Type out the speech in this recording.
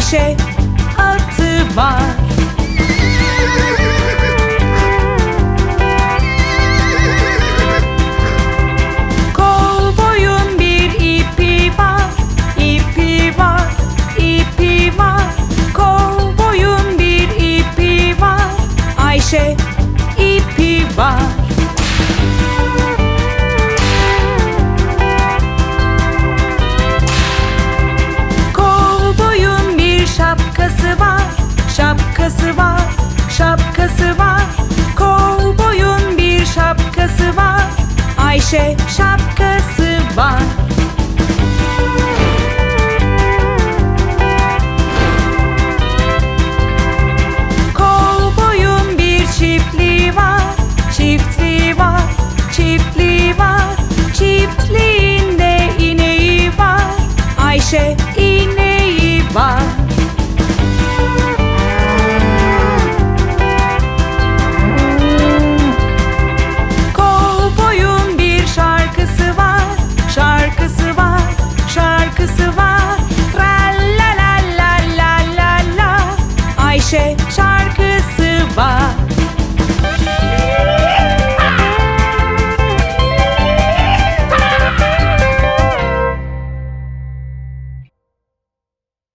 neşe artı var. şapkası var. Ayşe şapkası var. şarkısı var.